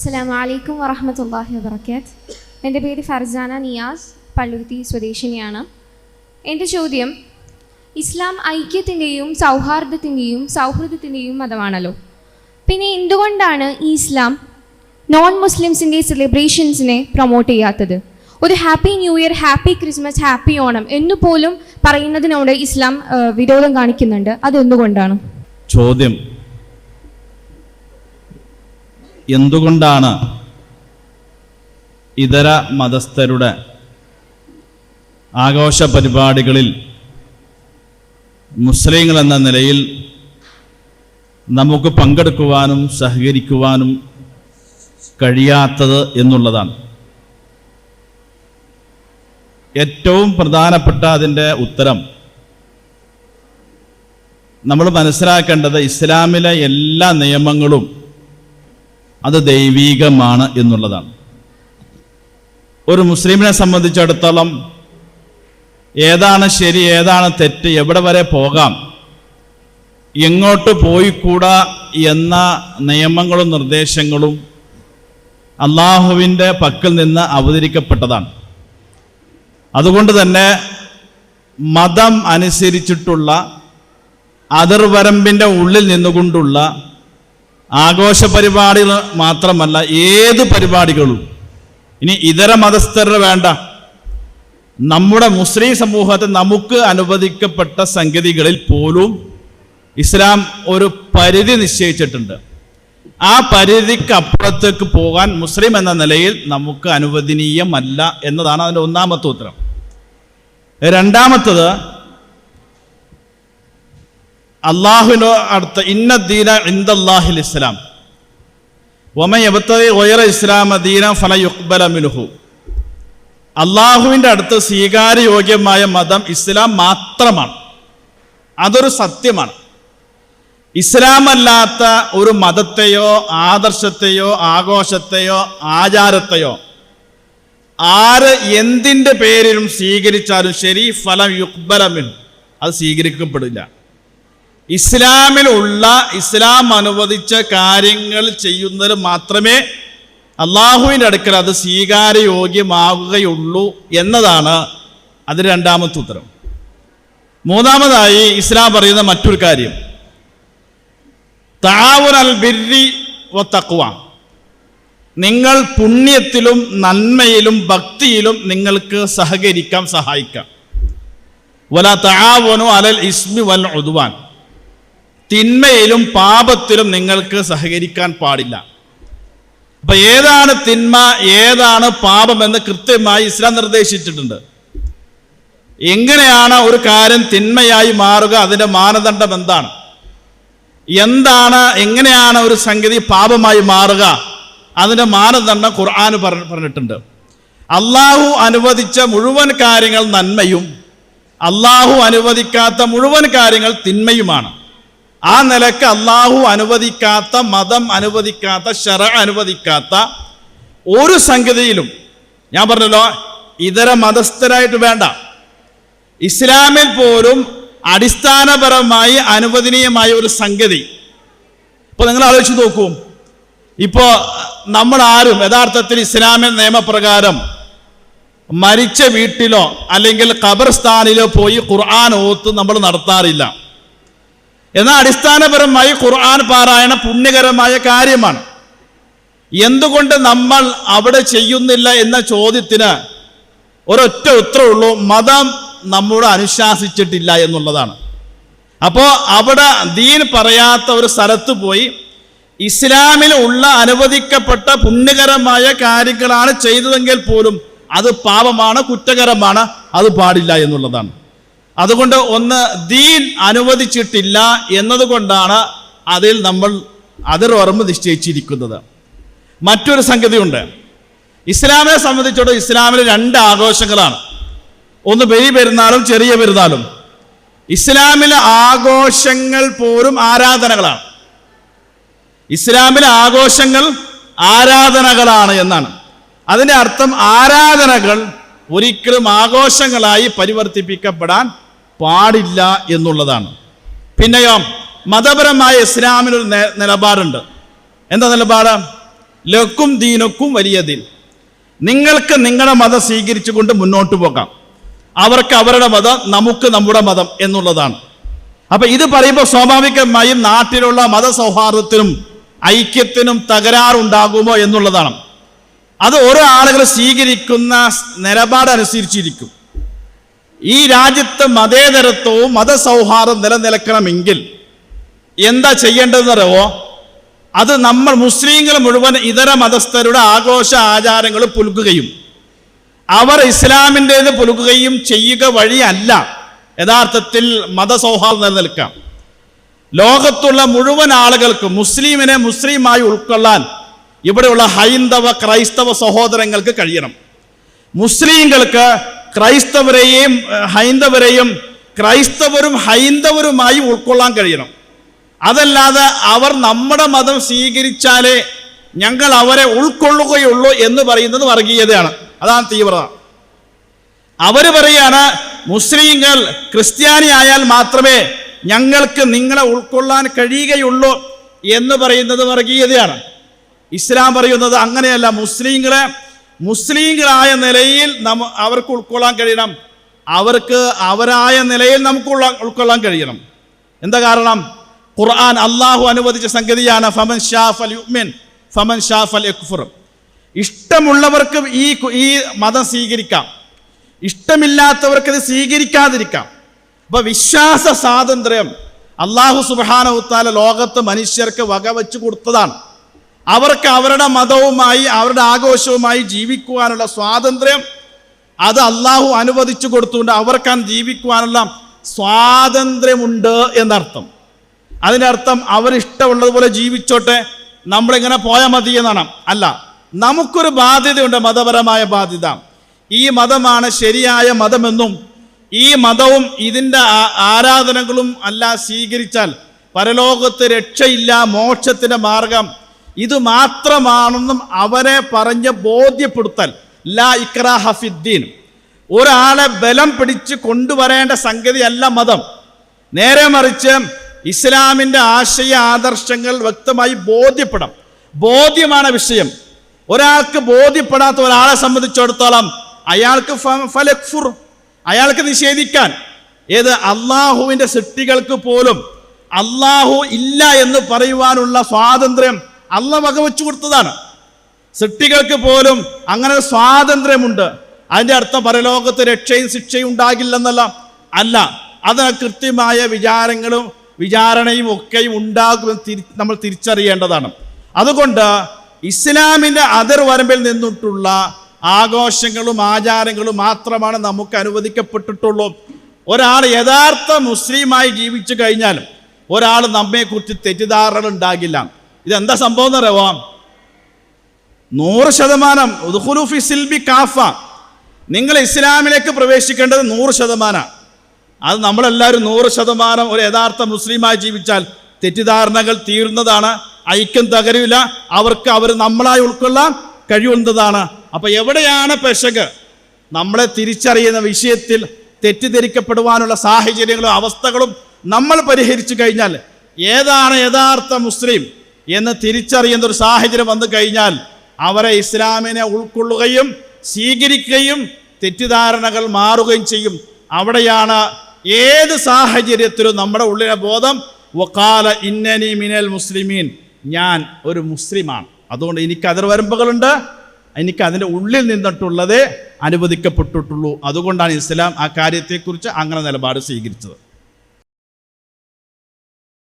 അസ്സലാമു അലൈക്കും വറഹമത്തല്ലാഹി വബർക്കാത്ത് എന്റെ പേര് ഫർസാന നിയാസ് പള്ളുരുത്തി സ്വദേശിനിയാണ്. എന്റെ ചോദ്യം ഇസ്ലാം ഐക്യത്തിന്റെയും സൗഹാർദ്ദത്തിന്റെയും സൗഹൃദത്തിന്റെയും മതമാണല്ലോ. പിന്നെ എന്തുകൊണ്ടാണ് ഈ ഇസ്ലാം നോൺ മുസ്ലിംസിന്റെ സെലിബ്രേഷൻസിനെ പ്രൊമോട്ട് ചെയ്യാത്തത്? ഒരു happy new year happy Christmas happy Onam എന്നു പോലും പറയുന്നതിനോട് ഇസ്ലാം വിരോധം കാണിക്കുന്നുണ്ട്. അതെന്തുകൊണ്ടാണ്? ചോദ്യം എന്തുകൊണ്ടാണ് ഇതര മതസ്ഥരുടെ ആഘോഷ പരിപാടികളിൽ മുസ്ലിങ്ങൾ എന്ന നിലയിൽ നമുക്ക് പങ്കെടുക്കുവാനും സഹകരിക്കുവാനും കഴിയാത്തത് എന്നുള്ളതാണ്. ഏറ്റവും പ്രധാനപ്പെട്ട അതിന്റെ ഉത്തരം നമ്മൾ മനസ്സിലാക്കേണ്ടത് ഇസ്ലാമിലെ എല്ലാ നിയമങ്ങളും അത് ദൈവീകമാണ് എന്നുള്ളതാണ്. ഒരു മുസ്ലിമിനെ സംബന്ധിച്ചിടത്തോളം ഏതാണ് ശരി ഏതാണ് തെറ്റ് എവിടെ വരെ പോകാം എങ്ങോട്ട് പോയിക്കൂടാ എന്ന നിയമങ്ങളും നിർദ്ദേശങ്ങളും അള്ളാഹുവിന്റെ പക്കൽ നിന്ന് അവതരിക്കപ്പെട്ടതാണ്. അതുകൊണ്ട് തന്നെ മതം അനുസരിച്ചിട്ടുള്ള അതിർവരമ്പിന്റെ ഉള്ളിൽ നിന്നുകൊണ്ടുള്ള ആഘോഷ പരിപാടികൾ മാത്രമല്ല ഏത് പരിപാടികളും. ഇനി ഇതര മതസ്ഥരുടെ വേണ്ട. നമ്മുടെ മുസ്ലിം സമൂഹത്തെ നമുക്ക് അനുവദിക്കപ്പെട്ട സംഗതികളിൽ പോലും ഇസ്ലാം ഒരു പരിധി നിശ്ചയിച്ചിട്ടുണ്ട്. ആ പരിധിക്ക് അപ്പുറത്തേക്ക് പോകാൻ മുസ്ലിം എന്ന നിലയിൽ നമുക്ക് അനുവദനീയമല്ല എന്നതാണ് അതിന്റെ ഒന്നാമത്തെ ഉത്തരം. രണ്ടാമത്തത് അള്ളാഹുവിനോ അടുത്ത ഇന്ന ദീന ഇന്ദാഹിൽ ഇസ്ലാം. ഒമയബത്തതി ഒയറ ഇസ്ലാമ ദീന ഫല യുക്ബല മിനുഹു അള്ളാഹുവിന്റെ അടുത്ത് സ്വീകാര്യയോഗ്യമായ മതം ഇസ്ലാം മാത്രമാണ്. അതൊരു സത്യമാണ്. ഇസ്ലാമല്ലാത്ത ഒരു മതത്തെയോ ആദർശത്തെയോ ആഘോഷത്തെയോ ആചാരത്തെയോ ആര് എന്തിന്റെ പേരിലും സ്വീകരിച്ചാലും ശരി ഫലം യുക്ബലമിൻ അത് സ്വീകരിക്കപ്പെടില്ല. ഇസ്ലാമിലുള്ള ഇസ്ലാം അനുവദിച്ച കാര്യങ്ങൾ ചെയ്യുന്നതിൽ മാത്രമേ അള്ളാഹുവിന്റെ അടുക്കൽ അത് സ്വീകാരയോഗ്യമാകുകയുള്ളൂ എന്നതാണ് അത് രണ്ടാമത്തെ ഉത്തരം. മൂന്നാമതായി ഇസ്ലാം പറയുന്ന മറ്റൊരു കാര്യം. താവുൻ അൽ ബിരി തക്വ. നിങ്ങൾ പുണ്യത്തിലും നന്മയിലും ഭക്തിയിലും നിങ്ങൾക്ക് സഹകരിക്കാം സഹായിക്കാം. വല താവനു അലൽ ഇസ്മി വൽ ഉദ്വാൻ. തിന്മയിലും പാപത്തിലും നിങ്ങൾക്ക് സഹകരിക്കാൻ പാടില്ല. അപ്പൊ ഏതാണ് തിന്മ ഏതാണ് പാപം എന്ന് കൃത്യമായി ഇസ്ലാം നിർദ്ദേശിച്ചിട്ടുണ്ട്. എങ്ങനെയാണ് ഒരു കാര്യം തിന്മയായി മാറുക അതിന്റെ മാനദണ്ഡം എന്താണ്? എന്താണ് എങ്ങനെയാണ് ഒരു സംഗതി പാപമായി മാറുക? അതിന്റെ മാനദണ്ഡം ഖുർആൻ പറഞ്ഞ പറഞ്ഞിട്ടുണ്ട്. അള്ളാഹു അനുവദിച്ച മുഴുവൻ കാര്യങ്ങൾ നന്മയും അള്ളാഹു അനുവദിക്കാത്ത മുഴുവൻ കാര്യങ്ങൾ തിന്മയുമാണ്. ആ നിലയ്ക്ക് അള്ളാഹു അനുവദിക്കാത്ത മതം അനുവദിക്കാത്ത ശര അനുവദിക്കാത്ത ഒരു സംഗതിയിലും ഞാൻ പറഞ്ഞല്ലോ ഇതര മതസ്ഥരായിട്ട് വേണ്ട. ഇസ്ലാമിൽ പോലും അടിസ്ഥാനപരമായി അനുവദനീയമായ ഒരു സംഗതി. ഇപ്പൊ നിങ്ങൾ ആലോചിച്ച് നോക്കൂ. ഇപ്പോൾ നമ്മൾ ആരും യഥാർത്ഥത്തിൽ ഇസ്ലാമിൽ നിയമപ്രകാരം മരിച്ച വീട്ടിലോ അല്ലെങ്കിൽ ഖബർസ്ഥാനിലോ പോയി ഖുർആൻ ഓത്ത് നമ്മൾ നടത്താറില്ല. എന്നാൽ അടിസ്ഥാനപരമായി ഖുർആൻ പാരായണ പുണ്യകരമായ കാര്യമാണ്. എന്തുകൊണ്ട് നമ്മൾ അവിടെ ചെയ്യുന്നില്ല എന്ന ചോദ്യത്തിന് ഒരൊറ്റ ഉത്തരവുള്ളൂ മതം നമ്മോട് അനുശാസിച്ചിട്ടില്ല എന്നുള്ളതാണ്. അപ്പോൾ അവിടെ ദീൻ പറയാത്ത ഒരു സ്ഥലത്ത് പോയി ഇസ്ലാമിൽ ഉള്ള അനുവദിക്കപ്പെട്ട പുണ്യകരമായ കാര്യങ്ങളാണ് ചെയ്തതെങ്കിൽ പോലും അത് പാപമാണ് കുറ്റകരമാണ് അത് പാടില്ല എന്നുള്ളതാണ്. അതുകൊണ്ട് ഒന്ന് ദീൻ അനുവദിച്ചിട്ടില്ല എന്നതുകൊണ്ടാണ് അതിൽ നമ്മൾ അതിർ ഓർമ്മ നിശ്ചയിച്ചിരിക്കുന്നത്. മറ്റൊരു സംഗതിയുണ്ട്. ഇസ്ലാമിനെ സംബന്ധിച്ചിടത്തോളം ഇസ്ലാമിൽ രണ്ട് ആഘോഷങ്ങളാണ്. ഒന്ന് ബലി പെരുന്നാളും ചെറിയ പെരുന്നാളും. ഇസ്ലാമിലെ ആഘോഷങ്ങൾ പോലും ആരാധനകളാണ്. ഇസ്ലാമിലെ ആഘോഷങ്ങൾ ആരാധനകളാണ് എന്നാണ്. അതിന്റെ അർത്ഥം ആരാധനകൾ ഒരിക്കലും ആഘോഷങ്ങളായി പരിവർത്തിപ്പിക്കപ്പെടാൻ പാടില്ല എന്നുള്ളതാണ്. പിന്നെയോ മതപരമായ ഇസ്ലാമിനൊരു നിലപാടുണ്ട്. എന്താ നിലപാട്? ലക്കും ദീനക്കും വലിയ ദീൻ നിങ്ങൾക്ക് നിങ്ങളുടെ മതം സ്വീകരിച്ചു കൊണ്ട് മുന്നോട്ട് പോകാം. അവർക്ക് അവരുടെ മതം നമുക്ക് നമ്മുടെ മതം എന്നുള്ളതാണ്. അപ്പൊ ഇത് പറയുമ്പോൾ സ്വാഭാവികമായും നാട്ടിലുള്ള മത മതസൗഹാർദ്ദത്തിനും ഐക്യത്തിനും തകരാറുണ്ടാകുമോ എന്നുള്ളതാണ്. അത് ഓരോ ആളുകൾ സ്വീകരിക്കുന്ന നിലപാടനുസരിച്ചിരിക്കും. ഈ രാജ്യത്ത് മതേതരത്വവും മതസൗഹാർദ്ദം നിലനിൽക്കണമെങ്കിൽ എന്താ ചെയ്യേണ്ടതെന്ന് അറിയോ അത് നമ്മൾ മുസ്ലിങ്ങൾ മുഴുവൻ ഇതര മതസ്ഥരുടെ ആഘോഷ ആചാരങ്ങൾ പുലുക്കുകയും അവർ ഇസ്ലാമിന്റേത് പുലുക്കുകയും ചെയ്യുക വഴിയല്ല. യഥാർത്ഥത്തിൽ മതസൗഹാർദ്ദം നിലനിൽക്കാം ലോകത്തുള്ള മുഴുവൻ ആളുകൾക്ക് മുസ്ലിമിനെ മുസ്ലിമായി ഉൾക്കൊള്ളാൻ ഇവിടെയുള്ള ഹൈന്ദവ ക്രൈസ്തവ സഹോദരങ്ങൾക്ക് കഴിയണം. മുസ്ലിങ്ങൾക്ക് ക്രൈസ്തവരെയും ഹൈന്ദവരെയും ക്രൈസ്തവരും ഹൈന്ദവരുമായി ഉൾക്കൊള്ളാൻ കഴിയണം. അതല്ലാതെ അവർ നമ്മുടെ മതം സ്വീകരിച്ചാലേ ഞങ്ങൾ അവരെ ഉൾക്കൊള്ളുകയുള്ളൂ എന്ന് പറയുന്നത് വർഗീയതയാണ്. അതാണ് തീവ്രത. അവർ പറയാണ് മുസ്ലിങ്ങൾ ക്രിസ്ത്യാനി ആയാൽ മാത്രമേ ഞങ്ങൾക്ക് നിങ്ങളെ ഉൾക്കൊള്ളാൻ കഴിയുകയുള്ളൂ എന്ന് പറയുന്നത് വർഗീയതയാണ്. ഇസ്ലാം പറയുന്നത് അങ്ങനെയല്ല മുസ്ലിങ്ങളെ മുസ്ലിങ്ങളായ നിലയിൽ നമ്മ അവർക്ക് ഉൾക്കൊള്ളാൻ കഴിയണം. അവർക്ക് അവരായ നിലയിൽ നമുക്ക് ഉൾക്കൊള്ളാൻ കഴിയണം. എന്താ കാരണം? ഖുർആൻ അള്ളാഹു അനുവദിച്ച സംഗതിയാണ് ഫമൻ ഷാഫൽ യുമിൻ ഫമൻ ഷാഫൽ യക്ഫുർ. ഇഷ്ടമുള്ളവർക്ക് ഈ ഈ മതം സ്വീകരിക്കാം. ഇഷ്ടമില്ലാത്തവർക്ക് ഇത് സ്വീകരിക്കാതിരിക്കാം. അപ്പൊ വിശ്വാസ സ്വാതന്ത്ര്യം അള്ളാഹു സുബാനവുത്താല ലോകത്ത് മനുഷ്യർക്ക് വകവെച്ചു കൊടുത്തതാണ്. അവർക്ക് അവരുടെ മതവുമായി അവരുടെ ആഘോഷവുമായി ജീവിക്കുവാനുള്ള സ്വാതന്ത്ര്യം അത് അള്ളാഹു അനുവദിച്ചു കൊടുത്തുകൊണ്ട് അവർക്ക് ജീവിക്കുവാനുള്ള സ്വാതന്ത്ര്യമുണ്ട് എന്നർത്ഥം. അതിനർത്ഥം അവരിഷ്ടമുള്ളതുപോലെ ജീവിച്ചോട്ടെ നമ്മളിങ്ങനെ പോയാൽ മതി എന്നാണ്. അല്ല നമുക്കൊരു ബാധ്യതയുണ്ട് മതപരമായ ബാധ്യത. ഈ മതമാണ് ശരിയായ മതമെന്നും ഈ മതവും ഇതിന്റെ ആരാധനകളും അല്ല സ്വീകരിച്ചാൽ പരലോകത്ത് രക്ഷയില്ല മോക്ഷത്തിന്റെ മാർഗം ഇത് മാത്രമാണെന്നും അവരെ പറഞ്ഞ് ബോധ്യപ്പെടുത്തൽ. ലാ ഇക്രാ ഹഫിദ്ദീൻ ഒരാളെ ബലം പിടിച്ച് കൊണ്ടുവരേണ്ട സംഗതിയല്ല മതം. നേരെ മറിച്ച് ഇസ്ലാമിന്റെ ആശയ ആദർശങ്ങൾ വ്യക്തമായി ബോധ്യപ്പെടാം ബോധ്യമാണ് വിഷയം. ഒരാൾക്ക് ബോധ്യപ്പെടാത്ത ഒരാളെ സംബന്ധിച്ചിടത്തോളം അയാൾക്ക് ഫലക്ഫുർ അയാൾക്ക് നിഷേധിക്കാൻ. ഏത് അള്ളാഹുവിന്റെ സൃഷ്ടികൾക്ക് പോലും അള്ളാഹു ഇല്ല എന്ന് പറയുവാനുള്ള സ്വാതന്ത്ര്യം അള്ള വകവെച്ചു കൊടുത്തതാണ്. സൃഷ്ടികൾക്ക് പോലും അങ്ങനെ സ്വാതന്ത്ര്യമുണ്ട്. അതിന്റെ അർത്ഥം പരലോകത്ത് രക്ഷയും ശിക്ഷയും ഉണ്ടാകില്ലെന്നല്ല. അല്ല അത് കൃത്യമായ വിചാരങ്ങളും വിചാരണയും ഒക്കെയും ഉണ്ടാകും നമ്മൾ തിരിച്ചറിയേണ്ടതാണ്. അതുകൊണ്ട് ഇസ്ലാമിന്റെ അതിർവരമ്പിൽ നിന്നിട്ടുള്ള ആഘോഷങ്ങളും ആചാരങ്ങളും മാത്രമാണ് നമുക്ക് അനുവദിക്കപ്പെട്ടിട്ടുള്ളൂ. ഒരാൾ യഥാർത്ഥ മുസ്ലിമായി ജീവിച്ചു കഴിഞ്ഞാലും ഒരാൾ നമ്മെക്കുറിച്ച് തെറ്റിദ്ധാരണ ഉണ്ടാകില്ല. ഇതെന്താ സംഭവം എന്നറിയാം നൂറ് ശതമാനം സിൽബി കാഫ. നിങ്ങൾ ഇസ്ലാമിലേക്ക് പ്രവേശിക്കേണ്ടത് നൂറ് ശതമാനമാണ് അത് നമ്മളെല്ലാവരും നൂറ് ശതമാനം ഒരു യഥാർത്ഥ മുസ്ലിമായി ജീവിച്ചാൽ തെറ്റിദ്ധാരണകൾ തീരുന്നതാണ് ഐക്യം തകരില്ല അവർക്ക് അവർ നമ്മളായി ഉൾക്കൊള്ളാൻ കഴിയുന്നതാണ്. അപ്പോൾ എവിടെയാണ് പെശക്? നമ്മളെ തിരിച്ചറിയുന്ന വിഷയത്തിൽ തെറ്റിദ്ധരിക്കപ്പെടുവാനുള്ള സാഹചര്യങ്ങളും അവസ്ഥകളും നമ്മൾ പരിഹരിച്ചു കഴിഞ്ഞാൽ ഏതാണ് യഥാർത്ഥ മുസ്ലിം? എന്ന് തിരിച്ചറിയുന്ന ഒരു സാഹചര്യം വന്നു കഴിഞ്ഞാൽ അവരെ ഇസ്ലാമിനെ ഉൾക്കൊള്ളുകയും സ്വീകരിക്കുകയും തെറ്റിദ്ധാരണകൾ മാറുകയും ചെയ്യും. അവിടെയാണ് ഏത് സാഹചര്യത്തിലും നമ്മുടെ ഉള്ളിലെ ബോധം വക്കാല ഇന്നനി മിനൽ മുസ്ലിമീൻ. ഞാൻ ഒരു മുസ്ലിമാണ്. അതുകൊണ്ട് എനിക്ക് അതിർവരമ്പുകളുണ്ട്. എനിക്ക് അതിന്റെ ഉള്ളിൽ നിന്നിട്ടുള്ളതേ അനുവദിക്കപ്പെട്ടിട്ടുള്ളൂ. അതുകൊണ്ടാണ് ഇസ്ലാം ആ കാര്യത്തെക്കുറിച്ച് അങ്ങനെ നിലപാട് സ്വീകരിച്ചത്.